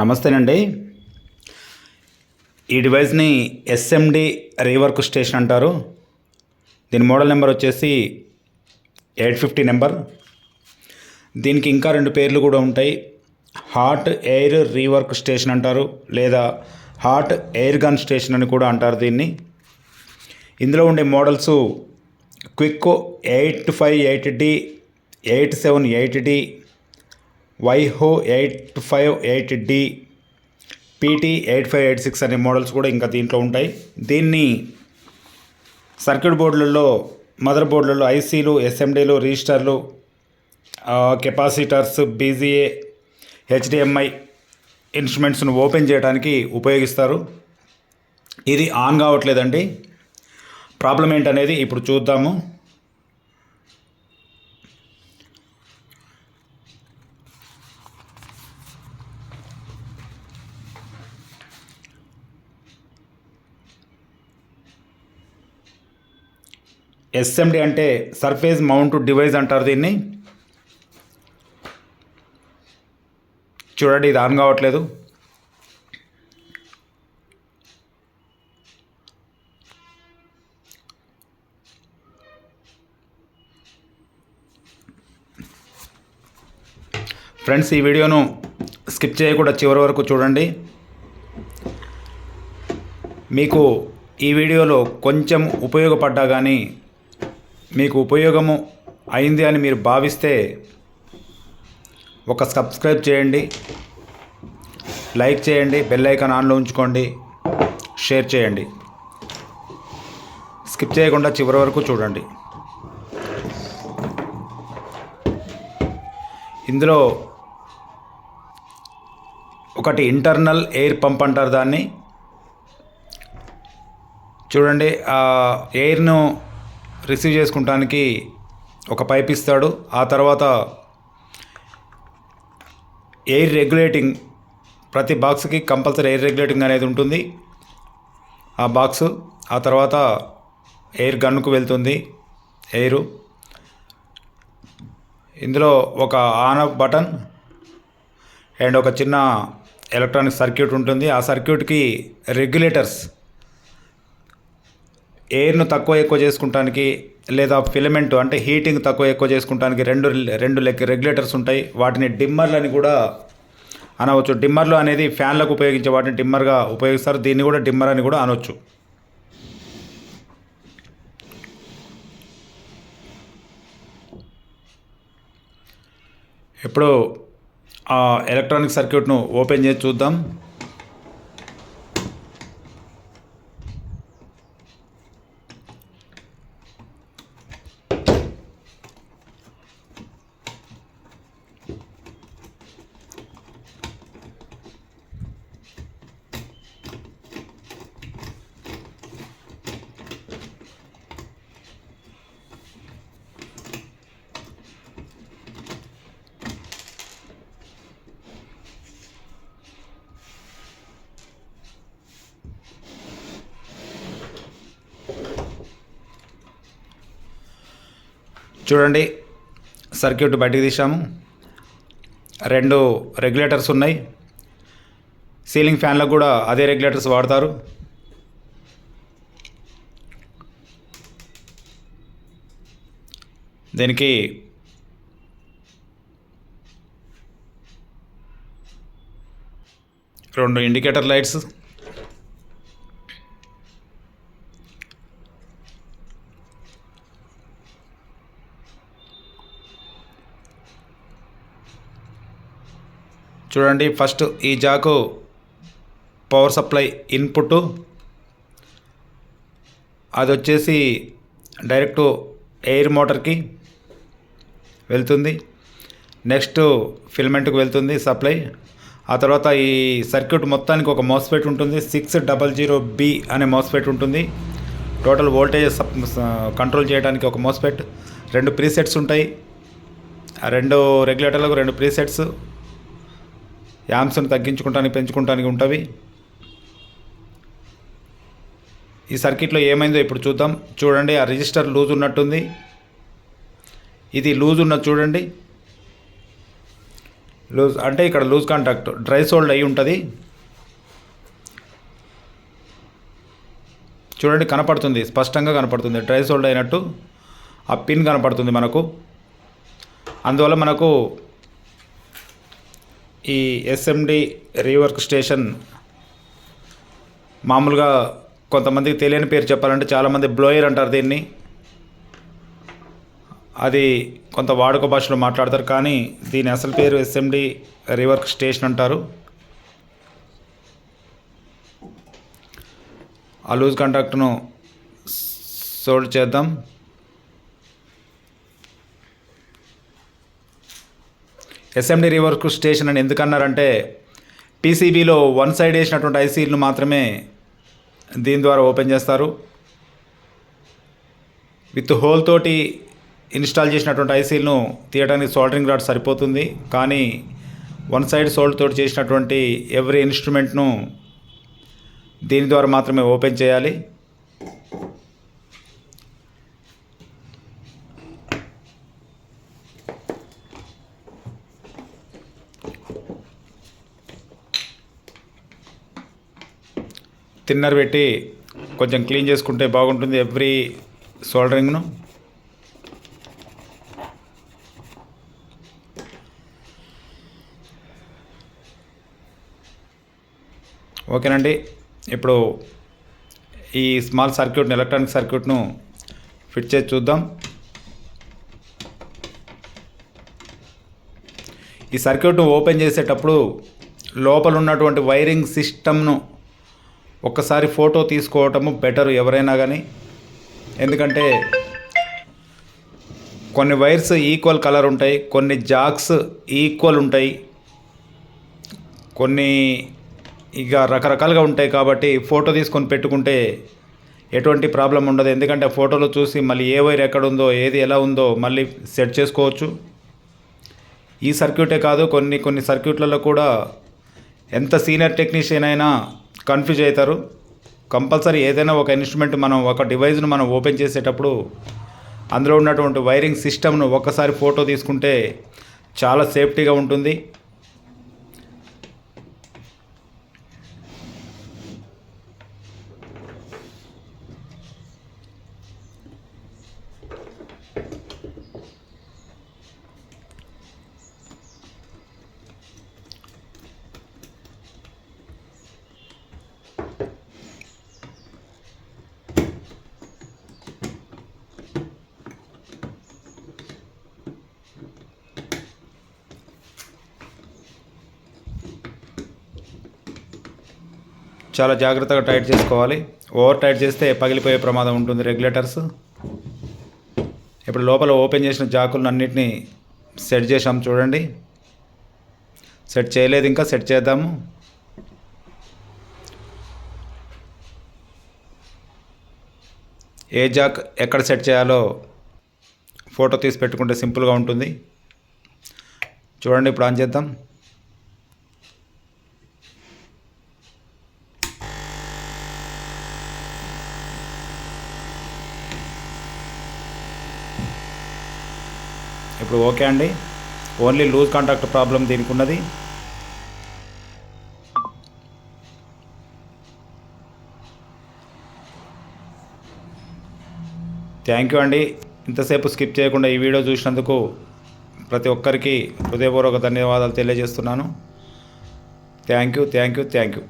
నమస్తేనండి. ఈ డివైస్ని SMD rework station అంటారు. దీని మోడల్ నెంబర్ వచ్చేసి ఎయిట్ ఫిఫ్టీ నెంబర్. దీనికి ఇంకా రెండు పేర్లు కూడా ఉంటాయి. హాట్ ఎయిర్ రీవర్క్ స్టేషన్ అంటారు లేదా హాట్ ఎయిర్ గన్ స్టేషన్ అని కూడా అంటారు దీన్ని. ఇందులో ఉండే models quick eight five eight D eight seven eight D వైహో eight five eight D PT eight five eight six అనే మోడల్స్ కూడా ఇంకా దీంట్లో ఉంటాయి. దీన్ని సర్క్యూట్ బోర్డులలో మదర్ బోర్డులలో ఐసీలు ఎస్ఎండీలు రిజిస్టర్లు కెపాసిటర్స్ బీజీఏ హెచ్డిఎంఐ ఇన్స్ట్రుమెంట్స్ను ఓపెన్ చేయడానికి ఉపయోగిస్తారు. ఇది ఆన్ కావట్లేదండి. ప్రాబ్లం ఏంటనేది ఇప్పుడు చూద్దాము. ఎస్ఎండి అంటే సర్ఫేస్ మౌంట్ డివైస్ అంటారు దీన్ని. చూడండి ఇది ఆన్ కావట్లేదు. ఫ్రెండ్స్ ఈ వీడియోను స్కిప్ చేయకుండా చివరి వరకు చూడండి. మీకు ఈ వీడియోలో కొంచెం ఉపయోగపడ్డా కానీ మీకు ఉపయోగము అయింది అని మీరు భావిస్తే ఒక సబ్స్క్రైబ్ చేయండి లైక్ చేయండి బెల్ ఐకాన్ ఆన్లో ఉంచుకోండి షేర్ చేయండి. స్కిప్ చేయకుండా చివరి వరకు చూడండి. ఇందులో ఒకటి ఇంటర్నల్ ఎయిర్ పంప్ అంటారు దాన్ని. చూడండి ఆ ఎయిర్ను రిసీవ్ చేసుకుంటానికి ఒక పైప్ ఇస్తాడు. ఆ తర్వాత ఎయిర్ రెగ్యులేటింగ్ ప్రతి బాక్స్కి కంపల్సరీ ఎయిర్ రెగ్యులేటింగ్ అనేది ఉంటుంది. ఆ బాక్స్ ఆ తర్వాత ఎయిర్ గన్నుకు వెళ్తుంది. ఎయిరు. ఇందులో ఒక ఆన్ ఆఫ్ బటన్ అండ్ ఒక చిన్న ఎలక్ట్రానిక్ సర్క్యూట్ ఉంటుంది. ఆ సర్క్యూట్కి రెగ్యులేటర్స్ ఎయిర్ను తక్కువ ఎక్కువ చేసుకుంటానికి లేదా ఫిలమెంట్ అంటే హీటింగ్ తక్కువ ఎక్కువ చేసుకుంటానికి రెండు రెండు లెగ్ రెగ్యులేటర్స్ ఉంటాయి. వాటిని డిమ్మర్లని కూడా అనవచ్చు. డిమ్మర్లు అనేది ఫ్యాన్లకు ఉపయోగించే వాటిని డిమ్మర్గా ఉపయోగిస్తారు. దీన్ని కూడా డిమ్మర్ అని కూడా అనవచ్చు ఇప్పుడు ఆ ఎలక్ట్రానిక్ సర్క్యూట్ను ఓపెన్ చేసి చూద్దాం. చూడండి సర్క్యూట్ బయటికి తీసాము రెండు రెగ్యులేటర్స్ ఉన్నాయి. సీలింగ్ ఫ్యాన్లకు కూడా అదే రెగ్యులేటర్స్ వాడతారు. దీనికి రెండు ఇండికేటర్ లైట్స్ చూడండి ఫస్ట్ ఈ జాకు పవర్ సప్లై ఇన్పుట్ అది వచ్చేసి డైరెక్ట్ ఎయిర్ మోటార్కి వెళ్తుంది నెక్స్ట్ ఫిల్మెంట్కి వెళ్తుంది సప్లై ఆ తర్వాత ఈ సర్క్యూట్ మొత్తానికి ఒక మోస్ఫెట్ ఉంటుంది. సిక్స్ డబల్ జీరో బి అనే మోస్ఫెట్ ఉంటుంది. టోటల్ వోల్టేజ్ సప్ కంట్రోల్ చేయడానికి ఒక మోస్ఫెట్ రెండు ప్రీసెట్స్ ఉంటాయి. ఆ రెండు రెగ్యులేటర్లకు రెండు ప్రీసెట్స్ యాంప్స్ను తగ్గించుకుంటానికి పెంచుకుంటానికి ఉంటవి. ఈ సర్క్యూట్లో ఏమైందో ఇప్పుడు చూద్దాం. చూడండి ఆ రిజిస్టర్ లూజ్ ఉన్నట్టుంది. ఇది లూజ్ ఉన్నది చూడండి. లూజ్ అంటే ఇక్కడ లూజ్ కాంటాక్ట్ డ్రై సోల్డ్ అయి ఉంటుంది. చూడండి కనపడుతుంది స్పష్టంగా కనపడుతుంది. డ్రై సోల్డ్ అయినట్టు ఆ పిన్ కనపడుతుంది మనకు. అందువల్ల మనకు ఈ ఎస్ఎండి రీవర్క్ స్టేషన్ మామూలుగా కొంతమందికి తెలియని పేరు చెప్పాలంటే చాలామంది బ్లోయర్ అంటారు దీన్ని. అది కొంత వాడుక భాషలో మాట్లాడతారు కానీ దీని అసలు పేరు ఎస్ఎండి రీవర్క్ స్టేషన్ అంటారు. ఆ లూజ్ కాంటాక్ట్ను సోల్డ్ చేద్దాం. ఎస్ఎండి రివర్క్ స్టేషన్ అని ఎందుకన్నారంటే పీసీబీలో వన్ సైడ్ వేసినటువంటి ఐసీలను మాత్రమే దీని ద్వారా ఓపెన్ చేస్తారు. విత్ హోల్ తోటి ఇన్స్టాల్ చేసినటువంటి ఐసీలను తీయడానికి సోల్డరింగ్ రాడ్ సరిపోతుంది. కానీ వన్ సైడ్ సోల్డ్ తోటి చేసినటువంటి ఎవ్రీ ఇన్స్ట్రుమెంట్ను దీని ద్వారా మాత్రమే ఓపెన్ చేయాలి. తిన్నర్ పెట్టి కొంచెం క్లీన్ చేసుకుంటే బాగుంటుంది ఎవ్రీ సోల్డరింగ్ను. ఓకేనండి ఇప్పుడు ఈ స్మాల్ సర్క్యూట్ని ఎలక్ట్రానిక్ సర్క్యూట్ను ఫిట్ చేసి చూద్దాం. ఈ సర్క్యూట్ను ఓపెన్ చేసేటప్పుడు లోపల ఉన్నటువంటి వైరింగ్ సిస్టమ్ను ఒక్కసారి ఫోటో తీసుకోవటము బెటర్ ఎవరైనా కానీ ఎందుకంటే కొన్ని వైర్స్ ఈక్వల్ కలర్ ఉంటాయి కొన్ని జాక్స్ ఈక్వల్ ఉంటాయి కొన్ని ఇక రకరకాలుగా ఉంటాయి కాబట్టి ఫోటో తీసుకొని పెట్టుకుంటే ఎటువంటి ప్రాబ్లం ఉండదు. ఎందుకంటే ఫోటోలో చూసి మళ్ళీ ఏ వైర్ ఎక్కడ ఉందో ఏది ఎలా ఉందో మళ్ళీ సెట్ చేసుకోవచ్చు. ఈ సర్క్యూటే కాదు కొన్ని కొన్ని సర్క్యూట్లలో కూడా ఎంత సీనియర్ టెక్నీషియన్ అయినా కన్ఫ్యూజ్ అవుతారు. కంపల్సరీ ఏదైనా ఒక ఇన్స్ట్రుమెంట్ మనం ఒక డివైస్ను మనం ఓపెన్ చేసేటప్పుడు అందులో ఉన్నటువంటి వైరింగ్ సిస్టమ్ను ఒక్కసారి ఫోటో తీసుకుంటే చాలా సేఫ్టీగా ఉంటుంది. చాలా జాగ్రత్తగా టైట్ చేసుకోవాలి. ఓవర్ టైట్ చేస్తే పగిలిపోయే ప్రమాదం ఉంటుంది రెగ్యులేటర్స్. ఇప్పుడు లోపల ఓపెన్ చేసిన జాకులను అన్నిటినీ సెట్ చేసాం చూడండి. సెట్ చేయలేదు ఇంకా సెట్ చేద్దాము. ఏ జాక్ ఎక్కడ సెట్ చేయాలో ఫోటో తీసి పెట్టుకుంటే సింపుల్గా ఉంటుంది. చూడండి ఇప్పుడు ఆన్ చేద్దాం. ఇప్పుడు ఓకే అండి. ఓన్లీ లూజ్ కాంటాక్ట్ ప్రాబ్లం దీనికి ఉన్నది థ్యాంక్ యూ అండి. ఇంతసేపు స్కిప్ చేయకుండా ఈ వీడియో చూసినందుకు ప్రతి ఒక్కరికి హృదయపూర్వక ధన్యవాదాలు తెలియజేస్తున్నాను. Thank you thank you thank you